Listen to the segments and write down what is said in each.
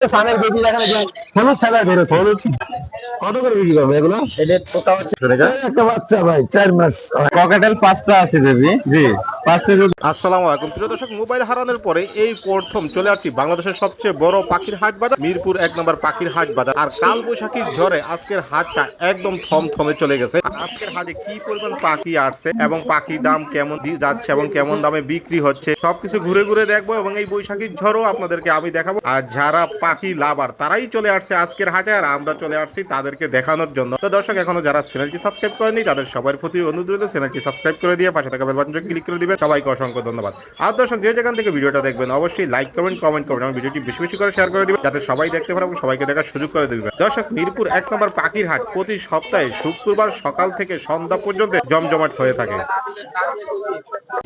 সানের baby যায়। হলুদ সাদা বেরোচ্ছে। হলুদ কত করে বিক্রি করবে এগুলো? এটা পোকা হচ্ছে। এই একটা বাচ্চা ভাই চার মাস। ককাটেল পাঁচটা আছে বেবি জি। পাঁচটা আসসালামু আলাইকুম। প্রিয় দর্শক মোবাইল হারানোর পরে এই প্রথম চলে আসছি বাংলাদেশের সবচেয়ে বড় পাখির হাট বাজার মিরপুর এক নম্বর পাখির হাট বাজার। আর কাল বৈশাখীর ঝড়ে আজকের হাটটা একদম থম থমে চলে গেছে। আজকের হাটে কি পরিমাণ পাখি আসছে এবং পাখি দাম কেমন যাচ্ছে এবং কেমন দামে বিক্রি হচ্ছে সবকিছু ঘুরে ঘুরে দেখব এবং এই বৈশাখীর ঝড়ও আপনাদেরকে আমি দেখাবো। আর যারা পাখি লাভার তারাই চলে আসছে আজকের হাটে। আর আমরা চলে আসছি তাদেরকে দেখানোর জন্য। তো দর্শক এখনও যারা চ্যানেলটি সাবস্ক্রাইব করেনি তাদের সবার প্রতি অনুরোধ রইল চ্যানেলটি সাবস্ক্রাইব করে দিয়ে পাশে থাকা বেল বাটনটা ক্লিক করে দিবেন। সবাইকে অসংখ্য ধন্যবাদ। আর দর্শক যে যেখান থেকে ভিডিওটা দেখবেন অবশ্যই লাইক করবেন কমেন্ট করবেন এবং ভিডিওটি বেশি বেশি করে শেয়ার করে দিবেন যাতে সবাই দেখতে পারে এবং সবাইকে দেখার সুযোগ করে দিবেন। দর্শক মিরপুর এক নম্বর পাখির হাট প্রতি সপ্তাহে শুক্রবার সকাল থেকে সন্ধ্যা পর্যন্ত জমজমাট হয়ে থাকে।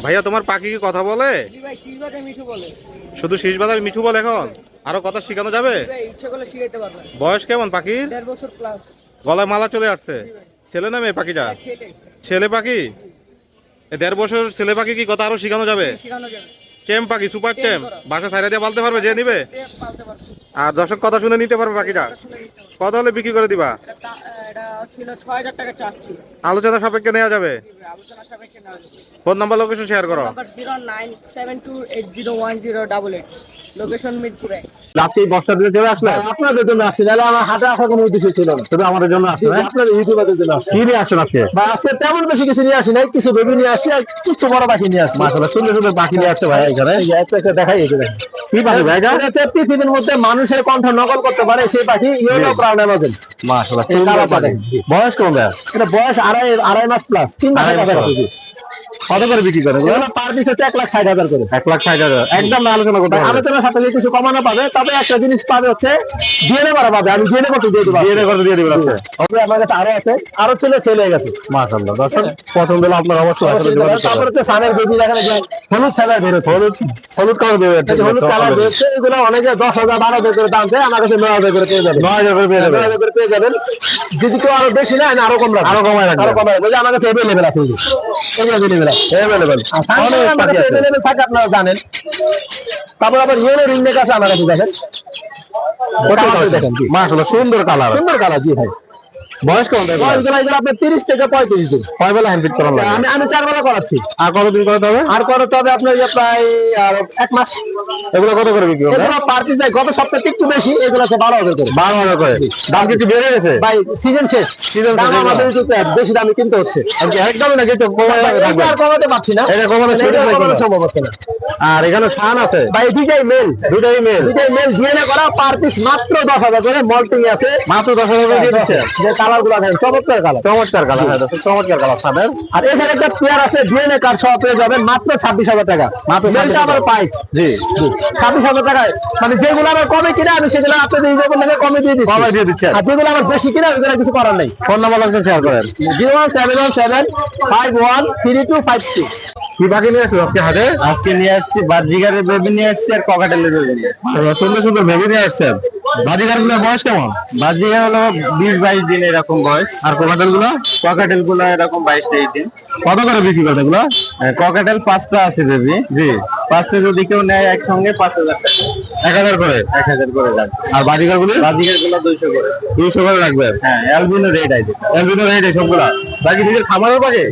ভাইয়া তোমার পাখি কি কথা বলে? শুধু শীষ বাজার মিঠু বলে এখন? আরও কথা শেখানো যাবে? বয়স কেমন পাখির? গলায় মালা চলে আসছে। ছেলে না মেয়ে পাখিটা? ছেলে। ছেলে পাখি? এ দেড় বছর ছেলে পাখি কি কথা আরও শিখানো যাবে? কেম টেম পাখি সুপার টেম বাসা সাইডে দিয়ে পালতে পারবে যে নিবে? আর দর্শক কথা শুনে নিতে পারবে পাখিটা কত হলে বিক্রি করে দিবা? আলোচনা সাপেক্ষে নেওয়া যাবে। ফোন নাম্বার লোকেশন শেয়ার করো। লোকেশন মিরপুরে বর্ষা চলে আসলে? আপনাদের জন্য আসছি নাহলে আমার হাটে আসার কোনো উদ্দেশ্য ছিল না। শুধু আমাদের জন্য আসছে না আপনাদের ইউটিউবারদের জন্য আসছি। কি নিয়ে আসছেন আজকে? বা আজকে তেমন বেশি কিছু নিয়ে আসি নাই কিছু বেবি নিয়ে আসি আর কিছু বড় পাখি নিয়ে আসছি। মাসাল্লাহ সুন্দর সুন্দর পাখি নিয়ে আসছে ভাই এখানে। একটা দেখাই। কি পাখি ভাই এটা এটা হচ্ছে পৃথিবীর মধ্যে মানুষের কণ্ঠ নকল করতে পারে সেই পাখি ইয়েলো ব্রাউন অ্যামাজন। পাখি। বয়স কম ভাই এটা বয়স আড়াই আড়াই মাস প্লাস তিন মাস কত করে বিক্রি করেন পার পিস হচ্ছে এক লাখ ষাট হাজার করে। এক লাখ ষাট হাজার একদম না আলোচনা করতে হবে আলোচনার সাথে কিছু কমানো পাবে তবে একটা জিনিস পাবে হচ্ছে ডিএনএ করা পাবে। আমি ডিএনএ করতে দিয়ে দেবো দিয়ে করে দিয়ে দিবেন আজকে। আমার কাছে আরও আছে। আরও ছিল সেল হয়ে গেছে। মাসাল্লাহ দর্শক পছন্দ হলে আপনার অবশ্যই আসলে অবশ্যই যোগাযোগ তারপর হচ্ছে সানের বেবি দেখানো যায় হলুদ ছাড়া বেরোচ্ছে হলুদ হলুদ কালার দেবে এই হলুদ কালার বেরোচ্ছে এগুলো অনেকে দশ হাজার বারো হাজার করে দাম দেয়। আমার কাছে নয় হাজার করে পেয়ে যাবে নয় হাজার করে পেয়ে যাবেন। নয় হাজার করে পেয়ে যাবেন। যদি কেউ আরও বেশি নেয় আরও কম রাখবে। আরও কমায় রাখবে। আরও কমায় রাখবে। আমার কাছে আছে। অ্যাভেলেবেল অনেক পাখি আছে থাকে আপনারা জানেন। তারপর আবার ইয়েলো রিং নেক আছে আমার কাছে দেখেন। সুন্দর কালার সুন্দর কালার জি ভাই। বয়স কেমন ভাই বয়সগুলো এগুলো আপনার তিরিশ থেকে পঁয়ত্রিশ দিন। কয় বেলা হ্যান্ড ফিট লাগে। আমি আমি চার বেলা করাচ্ছি। আর কতদিন করতে হবে আর করতে হবে আপনার ইয়ে প্রায় এক মাস। এগুলো কত করে বিক্রি করবে? এগুলো পার পিস গত সপ্তাহে একটু বেশি এগুলো বারো হাজার করে। বারো হাজার করে। দাম কিছু বেড়ে গেছে? ভাই সিজন শেষ। দাম শেষ, আমাদের বেশি দামে কিনতে হচ্ছে। একদম কমাতে পারছি না। এটা কোনো। সম্ভব হচ্ছে না। আর এখানে সান আছে। ভাই দুইটাই মেল দুটাই মেল দুইটাই মেল ডিএনএ করা পার পিস মাত্র দশ হাজার করে মল্টিং আছে। মাত্র দশ হাজার করে দিয়ে দিচ্ছে। যে কালারগুলো দেখেন চমৎকার কালার চমৎকার কালার হ্যাঁ চমৎকার কালার সাদের আর এখানে একটা পেয়ার আছে ডিএনএ কার্ড সহ পেয়ে যাবেন মাত্র ছাব্বিশ হাজার টাকা। মাত্র মেলটা 26,000 আমার পাইট জি। ছাব্বিশ হাজার টাকায় মানে যেগুলো আমার কমে কিনে আমি সেগুলো আপনাদের এই জন্য কমে দিয়ে দিচ্ছি। কমায় দিয়ে দিচ্ছেন। আর যেগুলো আমার বেশি কিনে ওগুলো কিছু করার নেই। ফোন নাম্বার শেয়ার করেন। Zero one seven one seven five one three two five two কি পাখি নিয়ে আসছো আজকে হাটে আজকে নিয়ে আসছি বাজিগারের বেবি নিয়ে আসছি আর ককাটেলের বেবি নিয়ে আসছি। সুন্দর সুন্দর বেবি নিয়ে আসছেন। বাজিগারগুলোর বয়স কেমন? বাজিগার হলো বিশ বাইশ দিন এরকম বয়স। আর কোকাটেলগুলো ককাটেলগুলো এরকম বাইশ তেইশ দিন। কত করে বিক্রি করেন এগুলো? ককাটেল পাঁচটা আছে জি। পাঁচটা যদি কেউ নেয় একসঙ্গে পাঁচ হাজার টাকা। এক হাজার করে? এক হাজার করে লাগবে আর বাজিগারগুলো বাজিগারগুলো দুইশো করে। দুশো করে রাখবেন হ্যাঁ অ্যালবিনো রেড আছে। ভিতরে এই সবগুলা? বাকি নিজের খামারের পাখি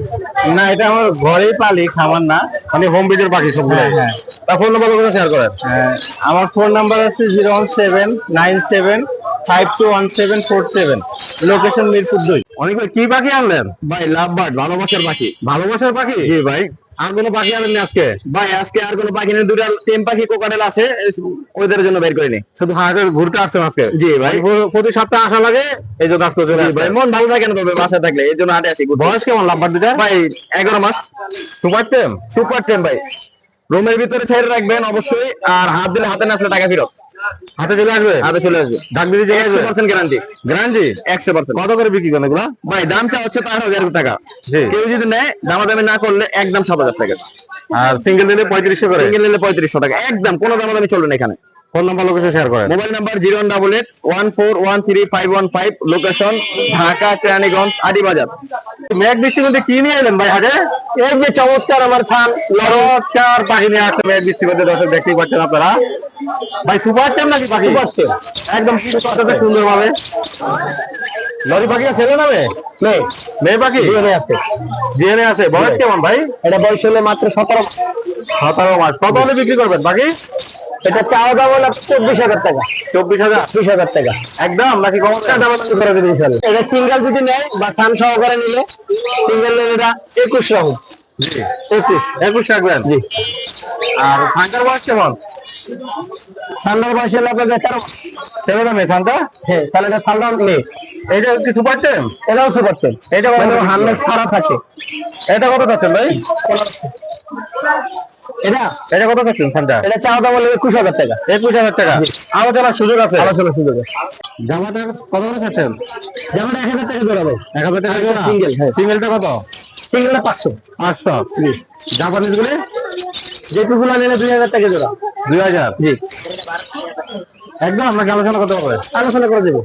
না এটা আমার ঘরেই পালি খামার না। মানে হোম পাখি সবগুলো? হ্যাঁ, হ্যাঁ। তা ফোন নাম্বার করে শেয়ার করেন হ্যাঁ, আমার ফোন নাম্বার হচ্ছে zero one seven nine seven five two one seven four seven location Mirpur দুই। অনেক কি পাখি আনলেন? ভাই লাভ বার্ড ভালোবাসার পাখি। ভালোবাসার পাখি? জি ভাই। আর কোনো পাখি আনেননি আজকে? ভাই আজকে আর কোনো পাখি নেই দুটা টেম পাখি কোকাটেল আছে ওদের জন্য বের করিনি। শুধু হাটে ঘুরতে আসছেন আজকে? জি ভাই। প্রতি সপ্তাহে আসা লাগে এই জন্য আজকে ভাই মন ভালো থাকে না তবে বাসায় থাকলে এই জন্য হাটে আসি বয়স কেমন লাভবার দুটা ভাই এগারো মাস। সুপার টেম সুপার টেম ভাই। রুমের ভিতরে ছেড়ে রাখবেন অবশ্যই আর হাত দিলে হাতে না আসলে টাকা ফেরত। হাতে চলে আসবে? হাতে চলে আসবে। ডাক দিতে চলে একশো আসবে পার্সেন্ট গ্যারান্টি গ্যারান্টি একশো পার্সেন্ট কত করে বিক্রি করেন এগুলা? ভাই দাম চা হচ্ছে পাঁচ হাজার টাকা। কেউ যদি নেয় দামাদামি না করলে একদম সাত হাজার টাকা। আর সিঙ্গেল নিলে পঁয়ত্রিশশো করে? সিঙ্গেল নিলে পঁয়ত্রিশশো টাকা। একদম কোনো দামাদামি চলবে না এখানে। ফোন নাম্বার লোকেশন শেয়ার করেন। Mobile number zero double eight one four one three five one five location Dhaka Keraniganj Adibazar. মেঘ বৃষ্টি মধ্যে কি নিয়ে এলেন ভাই হাটে? এই যে চমৎকার আমার ছান চমৎকার পাখি নিয়ে আসছে মেঘ বৃষ্টি মধ্যে দর্শক দেখতেই পাচ্ছেন আপনারা। ভাই সুপার টেম নাকি পাখি? পাচ্ছে একদম সুন্দর ভাবে লরি পাখি ছেলে নামে? নেই। মেয়ে পাখি? ডিএনএ আছে। ডিএনএ আছে। বয়স কেমন ভাই? এটা বয়স হলে মাত্র সতেরো সতেরো মাস। কত হলে বিক্রি করবেন পাখি? এটা চাওয়া দাম হলো চব্বিশ হাজার টাকা। চব্বিশ হাজার? বিশ হাজার টাকা। একদম নাকি কম করে দেবে ইনশাল্লাহ। এটা সিঙ্গেল যদি নেয় বা সান সহকারে নিলে সিঙ্গেল নিলে এটা একুশ জি। একুশ। একুশ রাখবেন? জি। আর ফাঁকার বয়স কেমন? ঠান্ডার বয়স হলে আপনাদের ছেলে না মেয়ে হ্যাঁ তাহলে এটা সালটা নেই। এইটা কি সুপার টেম এটাও সুপার টেন। এটা কত? মানে করে হান্ড্রেড ছাড়া থাকে। এটা কত চাচ্ছেন ভাই? এটা? এটা কত চাচ্ছেন শান্তা এটা চাওয়া দাম হলো একুশ হাজার টাকা। একুশ হাজার টাকা। আলোচনার সুযোগ আছে? আলোচনা সুযোগ আছে। জামাটা কত করে চাচ্ছেন যেমন এক হাজার টাকা ধরা এক হাজার টাকা Single, হ্যাঁ। সিঙ্গেলটা কত? সিঙ্গেলটা পাঁচশো। আটশো জাপানিজ গুলি যেটুকুলা নিলে দুই হাজার টাকা ধরা দুই হাজার? জি। একদম আপনাকে আলোচনা করতে হবে? আলোচনা করে দেবো।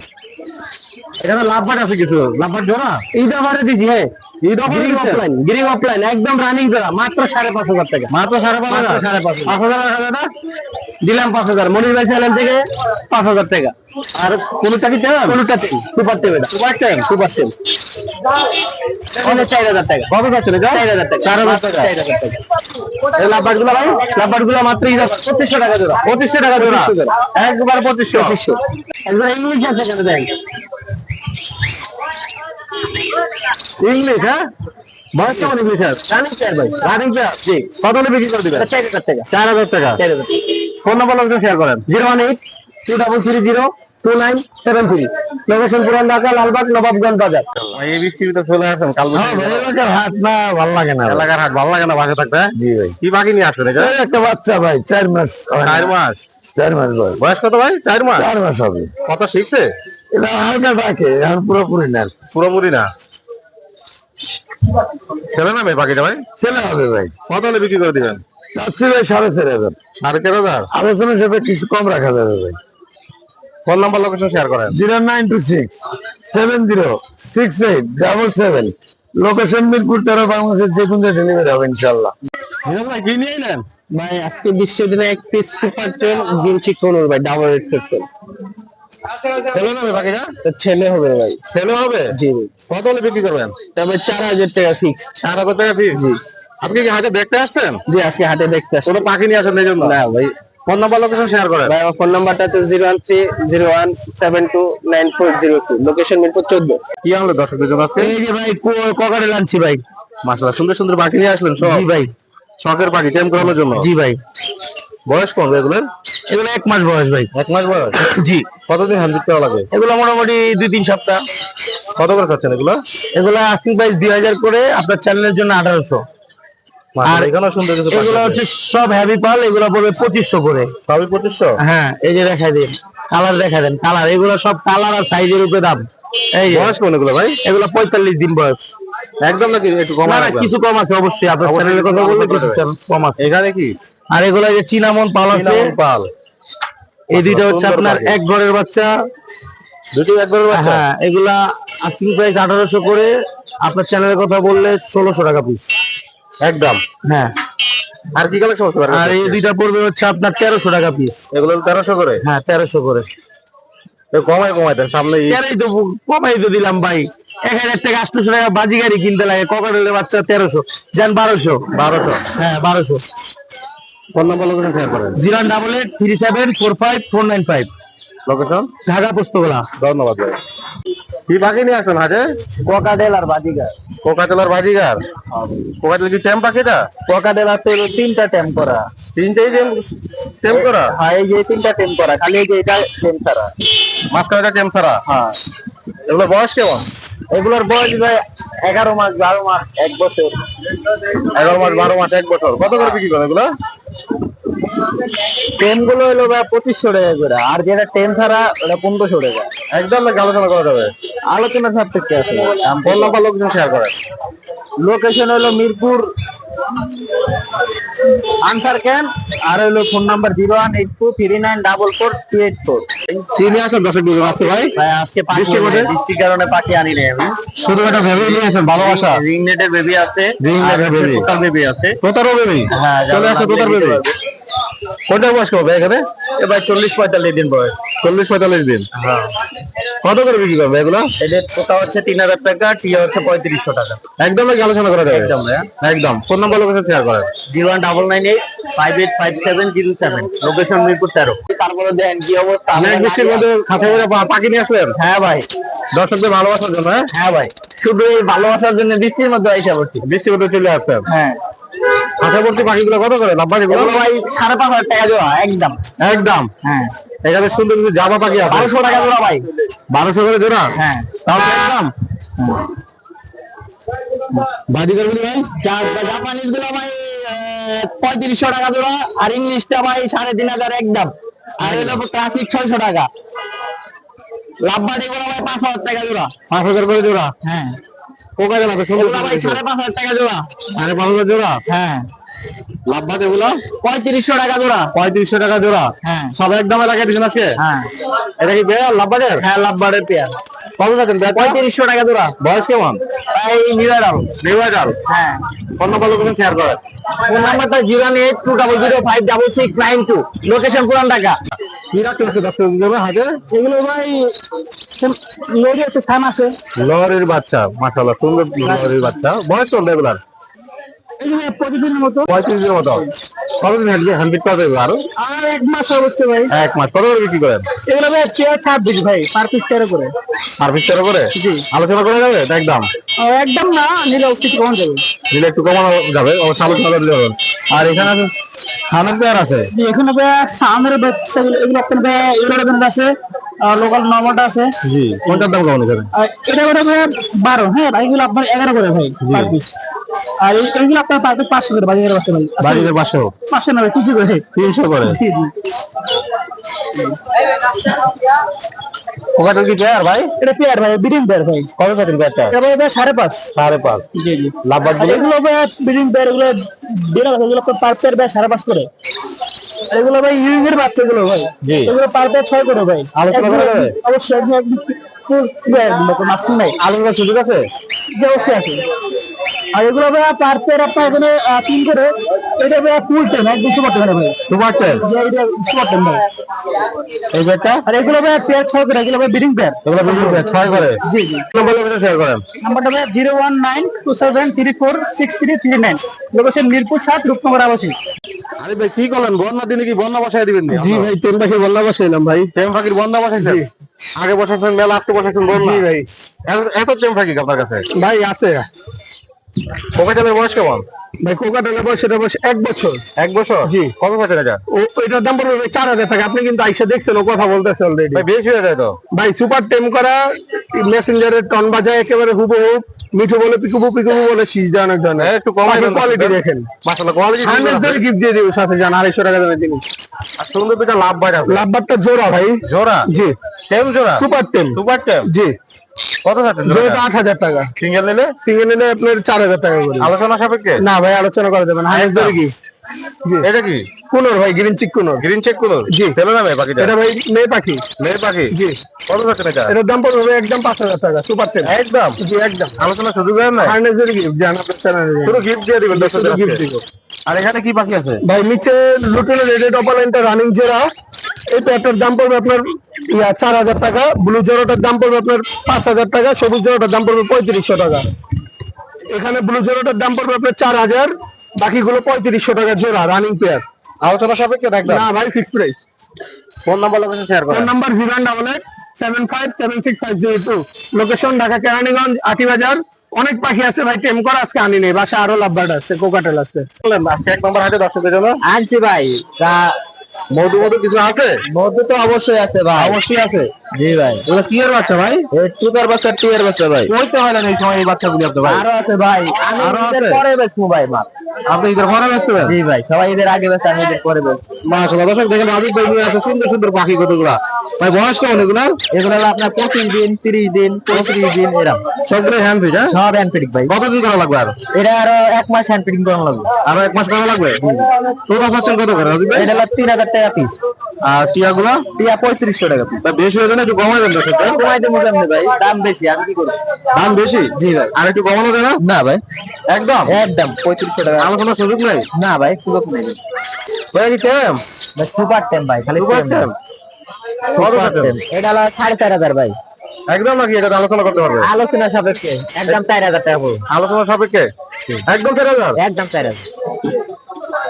এখানে লাভবাট আছে কিছু। লাভবাট জোড়া? ঈদ অফারে দিছি হ্যাঁ। ঈদ গ্রিং অফলাইন গ্রিং অফলাইন একদম রানিং করা মাত্র সাড়ে পাঁচ হাজার টাকা। মাত্র সাড়ে পাঁচ হাজার? সাড়ে পাঁচ হাজার। পাঁচ হাজার না? দিলাম পাঁচ হাজার। মনির ভাই চ্যানেল থেকে পাঁচ হাজার টাকা। আর কোনটা কি চান কোনটা সুপার টেন এটা। সুপার সুপার চার হাজার টাকা। কত যাচ্ছেন এটা চার হাজার টাকা। চার হাজার টাকা। এই গুলো ভাই লাভবাটগুলো মাত্র পঁচিশশো টাকা জোড়া। পঁচিশশো টাকা জোড়া। একবার পঁচিশশো। পঁচিশশো। একবার ইংলিশ আছে কেন ইংলিশ হ্যাঁ? বয়স কেমন ইংলিশ আর রানিং চার ভাই। রানিং চার জি। কত বিক্রি করে দিবেন? চার হাজার টাকা। চার হাজার টাকা। ফোন নাম্বার লোকেশন শেয়ার করেন। Zero one eight two double three zero two nine seven three location Puran Dhaka Lalbagh Nawabganj বাজার। এলাকার হাট না ভালো লাগে না। এলাকার হাট ভালো লাগে না বাসে থাকতে জি ভাই। কি পাখি নিয়ে আসবেন একটা বাচ্চা ভাই চার মাস চার মাস? চার মাস ভাই বয়স কত ভাই? চার মাস? চার মাস হবে। কথা শিখছে? এটা হালকা ডাকে এখন পুরোপুরি না। পুরোপুরি না? ছেলে না মেয়ে পাখিটা ভাই? ছেলে হবে ভাই। কত হলে বিক্রি করে দিবেন? চাচ্ছি ভাই সাড়ে চার হাজার। সাড়ে চার হাজার? আলোচনার সাথে কিছু কম রাখা যাবে ভাই। ফোন নাম্বার লোকেশন শেয়ার করেন। Zero nine two six seven zero six eight double seven. Location Mirpur তেরো বাংলাদেশের যে কোনো ডেলিভারি হবে ইনশাল্লাহ ভাই কি নিয়ে এলেন? ভাই আজকে বিশ্ব দিনে এক পিস সুপার ট্রেন গিনছি কোনোর ভাই ডাবল রেড পেট্রোল ছেলে না মেয়ে ছেলে হবে ভাই। ছেলে হবে? জি ভাই। কত হলে বিক্রি করবেন? তবে চার হাজার টাকা ফিক্সড চার হাজার টাকা ফিস জি। আপনি কি হাটে দেখতে আসছেন? জি আজকে হাটে দেখতে আসছি। কোনো পাখি নিয়ে আসেন এই জন্য? না ভাই। ফোন নাম্বার লোকেশন শেয়ার করেন। ভাই আমার ফোন নাম্বারটা হচ্ছে zero one three zero one seven two nine four zero two location Mirpur চোদ্দ। কি হলো দর্শকদের জন্য আজকে? এই যে ভাই ককারে আনছি ভাই। মাসাল্লাহ সুন্দর সুন্দর পাখি নিয়ে আসলেন সব। জি ভাই। শখের পাখি টেম করানোর জন্য? জি ভাই। বয়স কম এগুলোর? এগুলো এক মাস বয়স ভাই। এক মাস বয়স? জি। কতদিন হ্যান্ড দেওয়া লাগে? এগুলো মোটামুটি দুই তিন সপ্তাহ। কত করে খাচ্ছেন এগুলো? এগুলো আশি বাইশ দুই হাজার করে আপনার চ্যানেলের জন্য আঠারোশো। আর এখানেও সুন্দর কিছু এগুলো হচ্ছে সব হ্যাভি পাল এগুলো পড়বে পঁচিশশো করে। সবই পঁচিশশো? হ্যাঁ এই যে দেখা দিন কালার দেখা দেন কালার এগুলো সব কালার আর সাইজের উপরে দাম। এই বয়স কোন এগুলো ভাই? এগুলো পঁয়তাল্লিশ দিন বয়স। একদম নাকি একটু কম না কিছু কম আছে অবশ্যই আপনার চ্যানেলের কথা বললে কম কিছু কম আছে। এখানে কি? আর এগুলো যে চিনামন পাল আছে। পাল। এই দুইটা হচ্ছে আপনার এক ঘরের বাচ্চা। দুটি একবার বাচ্চা? হ্যাঁ এগুলা আস্কিং প্রাইস আঠারোশো করে আপনার চ্যানেলের কথা বললে ষোলোশো টাকা পিস একদম। হ্যাঁ। আর কি কালেকশন হতে পারে? আর এই দুইটা পড়বে হচ্ছে আপনার তেরোশো টাকা পিস এগুলো তেরোশো করে? হ্যাঁ তেরোশো করে। তো কমাই কমাই দেন সামনে। তেরোই তো কমাই তো দিলাম ভাই। এক হাজার থেকে আটশোশো টাকা বাজি গাড়ি কিনতে লাগে। ককাটেলের বাচ্চা তেরোশো? যান বারোশো। বারোশো। হ্যাঁ বারোশো। ফোন নাম্বার লোকেশন শেয়ার করেন। Zero double eight three seven four five four nine five. Location? Dhaka পুস্তকলা। ধন্যবাদ ভাই। কি পাখি নিয়ে আসেন হাটে? ককাটেল আর বাজিগার। কোকাতেলার বাজিগার? কোকাতেল কি টেম পাখিটা ককাটেল আর তিনটা করা। তিনটেই করা? হ্যাঁ এই যে তিনটা করা খালি এই যে এটা করা। হ্যাঁ। বয়স কেমন? এগুলোর বয়স ভাই এগারো মাস বারো মাস এক বছর। এগারো মাস বারো মাস এক বছর। কত করে বিক্রি করেন এগুলো? টেমগুলো হলো ভাই পঁচিশশো টাকা করে আর যেটা টেম ছাড়া ওটা পনেরোশো টাকা। একদম আলোচনা করা যাবে? আলোচনা সাপেক্ষে লোকেশন শেয়ার করেন লোকেশন হলো মিরপুর আনসার ক্যান আর হলো phone number zero one eight two three nine double four three eight four তিনি আসেন দর্শক দুজন আছে ভাই। ভাই আজকে বৃষ্টির মধ্যে? বৃষ্টির কারণে পাখি আনি নেই আমি। শুধু একটা ভেবে নিয়ে আসেন ভালোবাসা রিং নেটের বেবি আছে baby। টোটাল বেবি আছে। তোতারও বেবি হ্যাঁ চলে আসে তোতার বেবি কোনটা বয়স হবে এখানে? এবার চল্লিশ পঁয়তাল্লিশ দিন বয়স। চল্লিশ পঁয়তাল্লিশ দিন। কত করে বিক্রি করবে এগুলো? এদের কোথা হচ্ছে তিন হাজার টাকা টিয়া হচ্ছে পঁয়ত্রিশশো টাকা। একদম আলোচনা করা যাবে? একদম একদম। ফোন নাম্বার লোকেশন শেয়ার করেন। Zero one double nine eight five eight five seven zero seven. Location Mirpur তেরো। তারপরে দেখেন কি অবস্থা অনেক বৃষ্টির মধ্যে খাঁচা করে পাখি নিয়ে আসলেন? হ্যাঁ ভাই। দর্শকদের ভালোবাসার জন্য হ্যাঁ? হ্যাঁ ভাই। শুধু এই ভালোবাসার জন্য বৃষ্টির মধ্যে আইসা পড়ছি বৃষ্টির মধ্যে চলে আসছেন। হ্যাঁ। খাঁচাবর্তী পাখিগুলো কত করে? লাভ পাখিগুলো? এগুলো ভাই সাড়ে পাঁচ হাজার টাকা জোড়া একদম। একদম? হ্যাঁ। এখানে সুন্দর সুন্দর জামা পাখি আছে। বারোশো টাকা জোড়া ভাই। বারোশো করে জোড়া? হ্যাঁ। তাও তো একদম? বাজিকারগুলো ভাই জাপানিজগুলো ভাই পঁয়ত্রিশশো টাকা জোড়া আর ইংলিশটা ভাই সাড়ে তিন হাজার একদম। আর এলো ক্লাসিক ছয়শো টাকা। লাভবাটি গুলো ভাই পাঁচ হাজার টাকা জোড়া। পাঁচ হাজার করে জোড়া? হ্যাঁ। তো সাড়ে পাঁচ হাজার টাকা জোড়া। সাড়ে পাঁচ হাজার জোড়া? হ্যাঁ। লাভ বাদ এগুলো? পঁয়ত্রিশশো টাকা জোড়া। পঁয়ত্রিশশো টাকা জোড়া? হ্যাঁ। সব একদম দিচ্ছেন আজকে? হ্যাঁ। এটা কি বেয়ার লাভ বাজার হ্যাঁ লাভবাটের পেয়ার। কত পঁয়ত্রিশশো টাকা জোড়া। বয়স কেমন? এই নিউ ইয়ার নিউ হাজার হ্যাঁ। লোকেশন শেয়ার করেন। ফোন নাম্বারটা zero eight two double zero five double six nine two. Location Puran Dhaka. লরির বাচ্চা মাসাল্লাহ সুন্দর লরির বাচ্চা। বয়স কোন রেগুলার এগুলো প্রতিদিনের মতো। পঁয়ত্রিশ দিনের মতো। কতদিন হাঁটবে হান্ড্রেড কত আরও? আর এক মাস হচ্ছে ভাই। এক মাস। কত করে বিক্রি করেন? এগুলো ভাই পেয়ার ছাব্বিশ ভাই পার পিস তেরো করে। বিশ টাকা করে? জি। আলোচনা করে যাবে? একদম? একদম না নিলে কিছু কম যাবে দিলে একটু কমানো যাবে। অবশ্য আলোচনা করে যাবেন আর এখানে আছে খানের পেয়ার আছে? এখানে ভাই সামনের বাচ্চা এগুলো আপনার ভাই এগুলো আছে লোকাল নর্মালটা আছে। জি কোনটার দাম কেমন এখানে এটা করে ভাই বারো হ্যাঁ এগুলো আপনার এগারো করে ভাই পার পিস আর এইগুলো আপনার পার পিস পাঁচশো করে বাজারের বাচ্চা ভাই বাড়িতে পাঁচশো পাঁচশো না কিছু করে তিনশো করে জি জি ওখানে কি পেয়ার ভাই এটা পেয়ার ভাই বিডিং পেয়ার ভাই কত থাকেন পেয়ারটা এটা ভাই ভাই সাড়ে পাঁচ সাড়ে পাঁচ জি জি লাভবাদ এগুলো ভাই বিডিং পেয়ার এগুলো বিড়াল এগুলো পার পেয়ার ভাই সাড়ে পাঁচ করে এগুলো ভাই ইউং এর বাচ্চা গুলো ভাই এগুলো পার পেয়ার ছয় করে ভাই আলোচনা করা অবশ্যই একদম নাই সুযোগ আছে অবশ্যই আছে আর এগুলো ভাই পার পেয়ার আপনার এখানে তিন করে। এটা ভাই ফুল টাইম একদম সুপার টাইম ভাই সুপার টেন এটা সুপার টাইম ভাই এই পেয়ারটা আর এগুলো ভাই পেয়ার ছয় করে এগুলো ভাই বিডিং পেয়ার এগুলো বিক্রি করে ছয় করে? জি জি। নম্বর শেয়ার করেন? নাম্বারটা ভাই zero one nine two seven three four six three three nine location Mirpur সাত রূপনগর আরে ভাই কি করলেন? বন্যা দিনে কি বন্যা বসাই দিবেন জি ভাই টেন বসাইলাম ভাই। বন্যা বসাইছেন? আগে বসাইছেন মেলা আজকে বসাইছেন বন্যা। জি ভাই। এত- টেম ফাঁকি আপনার কাছে? ভাই আছে। কোকাচালের বয়স কেমন? ভাই কোকাটালের বয়স সেটা বয়স এক বছর। এক বছর? জি। কত থাকেন এটা? ও ওইটার দাম পড়বে চার হাজার টাকা। আপনি কিন্তু আইসা দেখছেন ও কথা বলতেছে অলরেডি ভাই বেশি হয়ে যায় তো? ভাই সুপার টেম করা মেসেঞ্জারের টন বাজায় একেবারে হুবহু মিঠু বলে পিকুবু পিকুবু বলে শীষ দেওয়ার অনেক ধরনের। একটু কমাই দেন কোয়ালিটি দেখেন। মাশাআল্লাহ কোয়ালিটি হান্ড্রেড গিফট দিয়ে দিব সাথে যান আড়াইশো টাকা দামের জিনিস। আর সুন্দর দুটা লাভ বাইর আছে। লাভবারটা জোড়া ভাই। জোড়া? জি। টেম জোড়া? সুপার টেম সুপার টেম জি। কত আট হাজার টাকা। সিঙ্গেল নিলে? সিঙ্গেল নিলে আপনার চার হাজার টাকা করে। আলোচনা সাপেক্ষে? না ভাই আলোচনা করা যাবে না। হাজার কি? এটা কি? কুনোর ভাই গ্রিন চিক কুনোর। গ্রিন চেক করুন জি। ছেলে না পাখিটা? এটা ভাই মেয়ে পাখি। মেয়ে পাখি? জি। কত থাকেন এটা? এটার দাম পড়বে ভাই একদম পাঁচ হাজার টাকা সুপার টেন একদম? জি একদম। আলোচনা সুযোগ হয় না গিফট জান চ্যানেলে গিফট দিয়ে দিবেন গিফট দিব। আর এখানে কি পাখি আছে? ভাই নিচে রেডেড রানিং জেরা। এই প্যাটার দাম পড়বে আপনার চার হাজার টাকা। ব্লু জেরোটার দাম পড়বে আপনার পাঁচ হাজার টাকা। সবুজ জেরোটার দাম পড়বে পঁয়ত্রিশশো টাকা। এখানে ব্লু জেরোটার দাম পড়বে আপনার চার হাজার। বাকিগুলো পঁয়ত্রিশশো টাকা জোড়া রানিং পেয়ার আলোচনা সাপেক্ষে একদম না ভাই fix price phone number location share phone number zero double eight seven five seven six five zero two location Dhaka Keraniganj আটি বাজার অনেক পাখি আছে ভাই টেম করা আজকে আনি নেই। বাসা আরও লাভবার্ড আছে কোকাটেল আছে। বললেন, আজকে এক নম্বর হাটে দর্শকদের জন্য? আনছি ভাই তা মধু মধু কিছু আছে? মধ্যে তো অবশ্যই আছে ভাই। অবশ্যই আছে। জি ভাই। এগুলো কি এর বাচ্চা ভাই? টুকার বাচ্চা টিয়ার বাচ্চা ভাই। কইতে হয় না এই সময় এই বাচ্চাগুলি আপনি ভাই। আরও আছে ভাই। আমি ঈদের পরে বেচবো ভাই মাল আপনি ঈদের পরে ব্যস্ত জি ভাই সবাই ঈদের আগে বেচে আমি ঈদের পরে বেচবো। মাশাআল্লাহ দর্শক দেখেন রাজীব ভাই নিয়ে আছে সুন্দর সুন্দর পাখি কতগুলা ভাই বয়স কেমন এগুলা? এগুলো আপনার পঁচিশ দিন তিরিশ দিন পঁয়ত্রিশ দিন এরকম সবগুলো হ্যান্ড ফিট হ্যাঁ সব হ্যান্ড ফিটিং ভাই। কতদিন করা লাগবে আর? এটা আরও এক মাস হ্যান্ড ফিটিং করানো লাগবে। আরও এক মাস করা লাগবে? তোতা চাচ্ছেন কত করে এটা হলো তিন হাজার টাকা পিস আর টিয়াগুলা? টিয়া পঁয়ত্রিশশো টাকা পিস বেশি হয়ে গেলে একটু কমাই দেন দর্শক কমাই দেবো কেমনে ভাই? দাম বেশি আমি কি করব? দাম বেশি? জি ভাই। আর একটু কমানো যায় না? না ভাই। একদম? একদম পঁয়ত্রিশশো টাকা। আলোচনার সুযোগ নেই? না ভাই সুযোগ নেই। ভাই কি টেম ভাই সুপার টেম ভাই খালি সুপার টেম। টেম। সুপার টেম। এটা হলো সাড়ে চার হাজার ভাই। একদম নাকি? এটা আলোচনা করতে পারবে। আলোচনা সাপেক্ষে। একদম চার হাজার টাকা পড়বে আলোচনা সাপেক্ষে? একদম চার হাজার? একদম চার হাজার।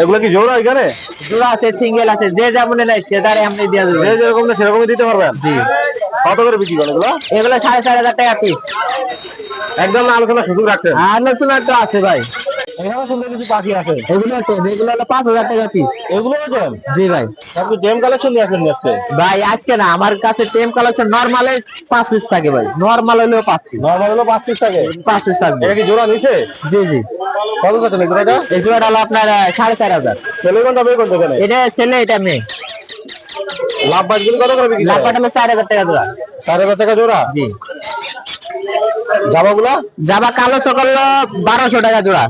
এগুলো কি জোড়া এখানে? জোড়া আছে সিঙ্গেল আছে যে যেমন নাই সে তারে আপনি দিয়ে যে যেরকম না সেরকমই দিতে পারবেন? জি। কত করে বিক্রি করেন এগুলো? এগুলো সাড়ে চার হাজার টাকা পিস একদম আলোচনা শুধু রাখছেন। আলোচনা তো আছে ভাই। এখানে সুন্দর কিছু পাখি আছে। এগুলো এগুলো হলো পাঁচ হাজার টাকা পিস এগুলো জি ভাই। আপনি গেম কালেকশন নিয়ে আসেন আজকে? ভাই আজকে না আমার কাছে টেম কালেকশন নর্মালে পাঁচ পিস থাকে ভাই। নর্মাল হলেও পাঁচ পিস নর্মাল হলো পাঁচ পিস থাকে? পাঁচ পিস থাকবে। এটা কি জোড়া নিছে জি জি। কত এই জোড়াটা? হলো আপনার সাড়ে চার হাজার। ছেলে কোনটা বের করতে গেলে এটা ছেলে এটা মেয়ে। লাভ বাজগুলো কত করে বিক্রি? লাফাটা হলো চার হাজার টাকা জোড়া। চার হাজার টাকা জোড়া? জি। জামাগুলা? জাবা কালো চকল বারোশো টাকা জোড়া।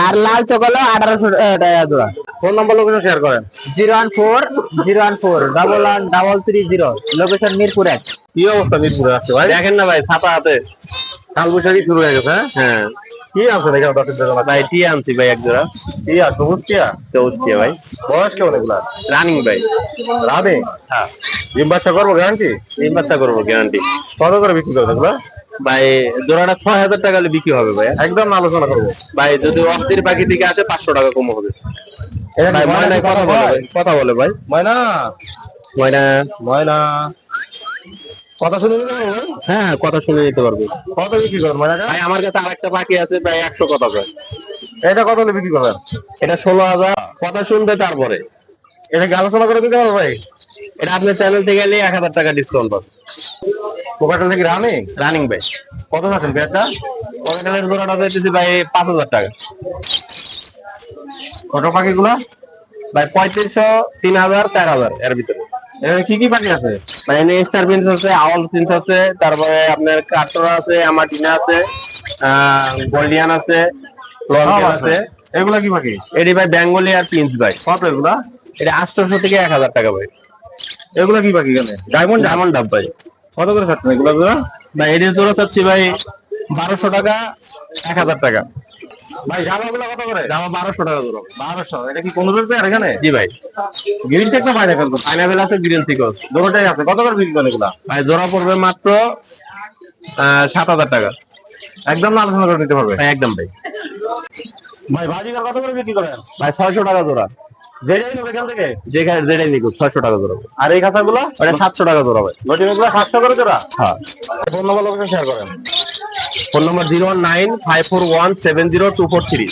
আর লাল চকল আঠারোশো টাকা জোড়া ফোন নম্বর লোকেশন শেয়ার করেন। Zero one four zero one four double one double three zero location Mirpur এক। কি অবস্থা মিরপুরে আসছে ভাই? দেখেন না ভাই ছাতা হাতে। কাল বৈশাখী শুরু হয়ে গেছে হ্যাঁ? হ্যাঁ। কি আছে এখানে দশের দোকান ভাই টিয়া আনছি ভাই এক জোড়া। কি আর সবুজ টিয়া চৌষ টিয়া ভাই। বয়স কেমন এগুলা? রানিং ভাই। রাধে হ্যাঁ। ডিম বাচ্চা করব গ্যারান্টি তিন বাচ্চা করব গ্যারান্টি কত করে বিক্রি করবে এগুলা? ভাই জোড়াটা ছয় হাজার টাকা হলে বিক্রি হবে ভাই। একদম আলোচনা করব। ভাই যদি অস্থির পাখি দিকে আসে পাঁচশো টাকা কম হবে। কথা বলে ভাই। কথা বলে ভাই। ময়না? ময়না। ময়না। কথা শুনে হ্যাঁ হ্যাঁ, কথা শুনে নিতে পারবে। কত বিক্রি করেন ভাই আমার কাছে আরেকটা পাখি আছে প্রায় একশো কথা ভাই। এটা কত হলে বিক্রি করবেন এটা ষোলো হাজার। কথা শুনবে তারপরে। এটা আলোচনা করে দিতে পারব ভাই? এটা আপনার চ্যানেল থেকে গেলে এক হাজার টাকা ডিসকাউন্ট পাবে পোকাটা থেকে রানি রানিং ভাই কত থাকেন পেয়ারটা পকেটের জোড়াটা দিতেছি ভাই পাঁচ হাজার টাকা। কত পাখিগুলা? ভাই পঁয়ত্রিশশো তিন হাজার চার হাজার এর ভিতরে। এখানে কি কি পাখি আছে? মানে স্টার প্রিন্স আছে আওয়াল প্রিন্স আছে তারপরে আপনার কাটরা আছে আমাটিনা আছে গোল্ডিয়ান আছে আছে। এগুলা কি পাখি? এটি ভাই বেঙ্গলি আর প্রিন্স ভাই। কত এগুলা? এটা আটশোশো থেকে এক হাজার টাকা ভাই। এগুলা কি পাখি এখানে ডায়মন্ড ডায়মন্ড ডাব ভাই। কত করে থাকছেন এগুলা গুলা ভাই এটি জোড়া চাচ্ছি ভাই বারোশো টাকা এক হাজার টাকা। ভাই জামাগুলা কত করে? জামা বারোশো টাকা জোড়া। বারোশো এটা কি কোনো এখানে? জি ভাই। গ্রিন টেক না ফেলব পাইনাপেল আছে গ্রিন থিকস দুটোটাই আছে কত করে বিক্রি করেন এগুলা? ভাই জোড়া পড়বে মাত্র সাত হাজার টাকা। একদম না আলোচনা করে নিতে পারবে একদম ভাই। ভাই বাজিকার কত করে বিক্রি করেন? ভাই ছয়শো টাকা জোড়া। যেটাই নেবে এখান থেকে? যেখানে যেটাই নিকো ছয়শো টাকা জোড়া আর এই খাতাগুলো ওটা সাতশো টাকা জোড়া ভাই নটি সাতশো করে জোড়া হ্যাঁ। ফোন নম্বর লোকেশন শেয়ার করেন। Phone number zero nine five four one seven zero two four three.